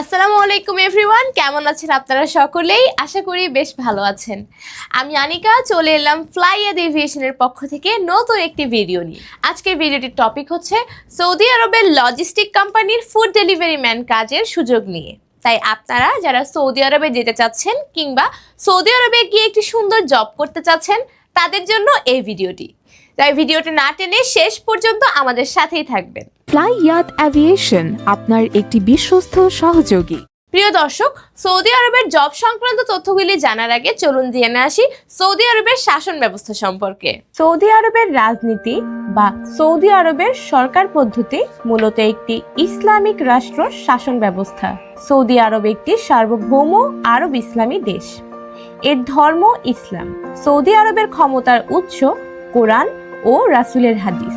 আসসালামু আলাইকুম এভরিওয়ান কেমন আছেন আপনারা সকলেই? আশা করি বেশ ভালো আছেন। আমি আনিকা, চলে এলাম ফ্লাই এড এভিয়েশনের পক্ষ থেকে নতুন একটি ভিডিও নিয়ে। আজকের ভিডিওটির টপিক হচ্ছে সৌদি আরবের লজিস্টিক কোম্পানির ফুড ডেলিভারি ম্যান কাজের সুযোগ নিয়ে। তাই আপনারা যারা সৌদি আরবে যেতে চাচ্ছেন কিংবা সৌদি আরবে গিয়ে একটি সুন্দর জব করতে চাচ্ছেন, তাদের জন্য এই ভিডিওটি তাই ভিডিওটি না টেনে শেষ পর্যন্ত আমাদের সাথেই থাকবেন। ফ্লাই ইয়াত অ্যাভিয়েশন আপনার একটি বিশ্বস্ত সহযোগী। প্রিয় দর্শক সৌদি আরবের জব সংক্রান্ত তথ্যগুলি জানার আগে চলুন জেনে আসি সৌদি আরবের শাসন ব্যবস্থা সম্পর্কে। সৌদি আরবের রাজনীতি বা সৌদি আরবের সরকার পদ্ধতি মূলত একটি ইসলামিক রাষ্ট্র শাসন ব্যবস্থা। সৌদি আরব একটি সার্বভৌম আরব ইসলামী দেশ। এর ধর্ম ইসলাম। সৌদি আরবের ক্ষমতার উৎস কোরআন ও রাসূলের হাদিস।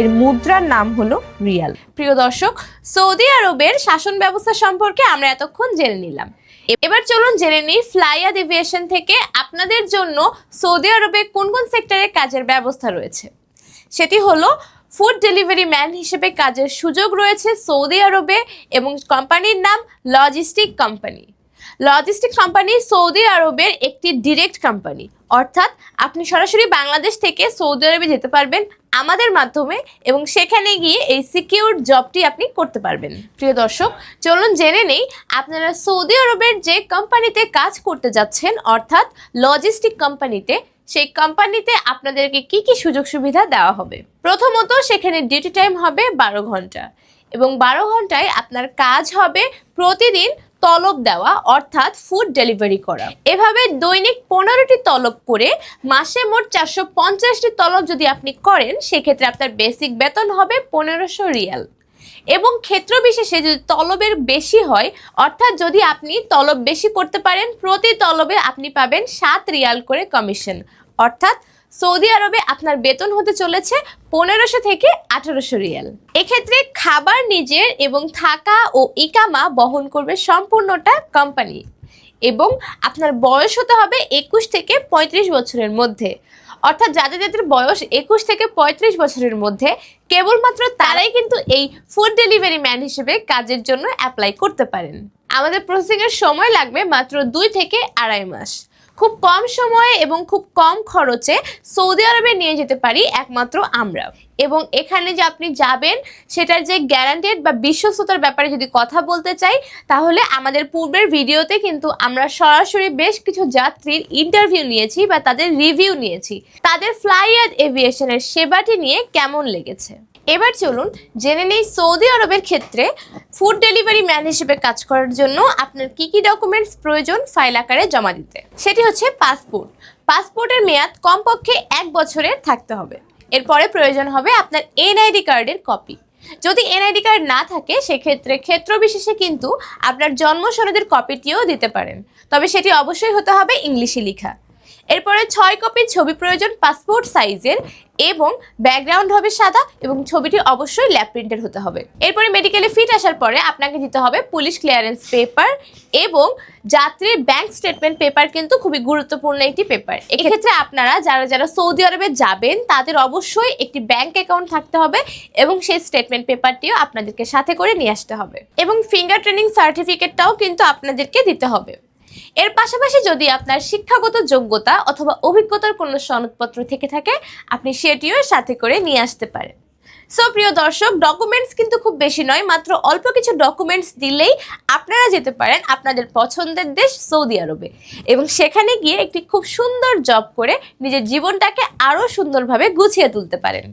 এর মুদ্রার নাম হলো রিয়াল। প্রিয় দর্শক, সৌদি আরবের শাসন ব্যবস্থা সম্পর্কে আমরা এতক্ষণ জেনে নিলাম। এবার চলুন জেনে নিই ফ্লাইয়াদ এভিয়েশন থেকে আপনাদের জন্য সৌদি আরবে কোন কোন সেক্টরে কাজের ব্যবস্থা রয়েছে। সেটি হলো ফুড ডেলিভারি ম্যান হিসেবে কাজের সুযোগ রয়েছে সৌদি আরবে এবং কোম্পানির নাম logistic company. Logistic company Saudi আরবের একটি ডিরেক্ট কোম্পানি অর্থাৎ আপনি সরাসরি বাংলাদেশ থেকে সৌদি আরবে যেতে পারবেন আমাদের মাধ্যমে এবং সেখানে গিয়ে এই সিকিউর জবটি আপনি করতে পারবেন। প্রিয় দর্শক, চলুন জেনে নেই আপনারা সৌদি আরবের যে কোম্পানিতে কাজ করতে যাচ্ছেন, অর্থাৎ লজিস্টিক কোম্পানিতে সেই কোম্পানিতে আপনাদেরকে কি কি সুযোগ সুবিধা দেওয়া হবে? প্রথমত সেখানে ডিউটি টাইম হবে বারো ঘণ্টা এবং বারো ঘন্টায় আপনার কাজ হবে প্রতিদিন তলব দেওয়া, অর্থাৎ ফুড ডেলিভারি করা। এভাবে দৈনিক পনেরোটি তলব করে মাসে মোট চারশো পঞ্চাশটি তলব যদি আপনি করেন, সেক্ষেত্রে আপনার বেসিক বেতন হবে পনেরোশো রিয়াল। এবং ক্ষেত্র বিশেষে যদি তলবের বেশি হয়, অর্থাৎ যদি আপনি তলব বেশি করতে পারেন, প্রতি তলবে আপনি পাবেন সাত রিয়াল করে কমিশন। অর্থাৎ সৌদি আরবে আপনার বেতন হতে চলেছে পনেরোশো থেকে আঠারোশো রিয়াল। এক্ষেত্রে খাবার নিজের এবং থাকা ও ইকামা বহন করবে সম্পূর্ণটা কোম্পানি এবং আপনার বয়স হতে হবে একুশ থেকে পঁয়ত্রিশ বছরের মধ্যে। অর্থাৎ যাদের যাদের বয়স একুশ থেকে পঁয়ত্রিশ বছরের মধ্যে, কেবলমাত্র তারাই কিন্তু এই ফুড ডেলিভারি ম্যান হিসেবে কাজের জন্য অ্যাপ্লাই করতে পারেন। আমাদের প্রসেসিংয়ের সময় লাগবে মাত্র দুই থেকে আড়াই মাস। খুব কম সময়ে এবং খুব কম খরচে সৌদি আরবে নিয়ে যেতে পারি একমাত্র আমরা। এবং এখানে যে আপনি যাবেন, সেটার যে গ্যারান্টেড বা বিশ্বস্ততার ব্যাপারে যদি কথা বলতে চাই, তাহলে আমাদের পূর্বের ভিডিওতে কিন্তু আমরা সরাসরি বেশ কিছু যাত্রীর ইন্টারভিউ নিয়েছি বা তাদের রিভিউ নিয়েছি। তাদের ফ্লাইয়ার এভিয়েশনের সেবাটি নিয়ে কেমন লেগেছে? এবার চলুন, জেনে নেই সৌদি আরবের ক্ষেত্রে ফুড ডেলিভারি ম্যান হিসেবে কাজ করার জন্য আপনার কি কি ডকুমেন্টস প্রয়োজন ফাইল আকারে জমা দিতে? সেটি হচ্ছে পাসপোর্ট পাসপোর্টের মেয়াদ কমপক্ষে এক বছরের থাকতে হবে। এরপরে প্রয়োজন হবে আপনার এনআইডি কার্ডের কপি যদি এনআইডি কার্ড না থাকে, সেক্ষেত্রে ক্ষেত্র বিশেষে কিন্তু আপনার জন্ম সনদের কপিটিও দিতে পারেন। তবে সেটি অবশ্যই হতে হবে ইংলিশে লেখা। এরপরে ছয় কপি ছবি প্রয়োজন পাসপোর্ট সাইজের এবং ব্যাকগ্রাউন্ড হবে সাদা এবং ছবিটি অবশ্যই ল্যাব প্রিন্টের হতে হবে। এরপরে মেডিকেলে ফিট আসার পরে আপনাকে দিতে হবে পুলিশ ক্লিয়ারেন্স পেপার এবং যাত্রীর ব্যাংক স্টেটমেন্ট পেপার কিন্তু খুবই গুরুত্বপূর্ণ একটি পেপার। এক্ষেত্রে আপনারা যারা যারা সৌদি আরবে যাবেন, তাদের অবশ্যই একটি ব্যাংক অ্যাকাউন্ট থাকতে হবে এবং সেই স্টেটমেন্ট পেপারটিও আপনাদেরকে সাথে করে নিয়ে আসতে হবে। এবং ফিঙ্গার ট্রেনিং সার্টিফিকেটটাও কিন্তু আপনাদেরকে দিতে হবে। এর পাশাপাশি যদি আপনার শিক্ষাগত যোগ্যতা অথবা অভিজ্ঞতার কোনো সনদপত্র থেকে থাকে, আপনি সেটিও সাথে করে নিয়ে আসতে পারেন। সো প্রিয় দর্শক ডকুমেন্টস কিন্তু খুব বেশি নয়, মাত্র অল্প কিছু ডকুমেন্টস দিলেই আপনারা যেতে পারেন আপনাদের পছন্দের দেশ সৌদি আরবে। এবং সেখানে গিয়ে একটি খুব সুন্দর জব করে নিজের জীবনটাকে আরও সুন্দরভাবে গুছিয়ে তুলতে পারেন।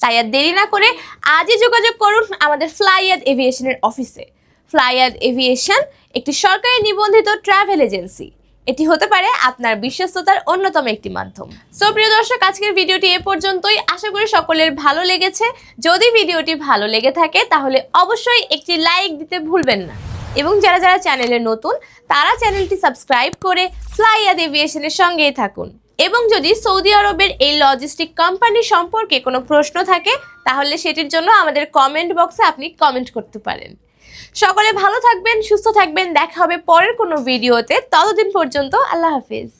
তাই আর দেরি না করে আজই যোগাযোগ করুন আমাদের ফ্লাইয়াদ এভিয়েশনের অফিসে ফ্লাইয়াদ এভিয়েশন একটি সরকারি নিবন্ধিত ট্রাভেল এজেন্সি এটি হতে পারে আপনার বিশ্বস্ততার অন্যতম একটি মাধ্যম। সো প্রিয় দর্শক, আজকের ভিডিওটি এ পর্যন্তই। আশা করি সকলের ভালো লেগেছে। যদি ভিডিওটি ভালো লেগে থাকে, তাহলে অবশ্যই একটি লাইক দিতে ভুলবেন না। এবং যারা যারা চ্যানেলে নতুন, তারা চ্যানেলটি সাবস্ক্রাইব করে ফ্লাই এভিয়েশনের সঙ্গেই থাকুন। এবং যদি সৌদি আরবের এই লজিস্টিক কোম্পানি সম্পর্কে কোনো প্রশ্ন থাকে, তাহলে সেটির জন্য আমাদের কমেন্ট বক্সে আপনি কমেন্ট করতে পারেন। সকলে ভালো থাকবেন, সুস্থ থাকবেন, দেখা হবে পরের কোনো ভিডিওতে ততদিন পর্যন্ত আল্লাহ হাফিজ।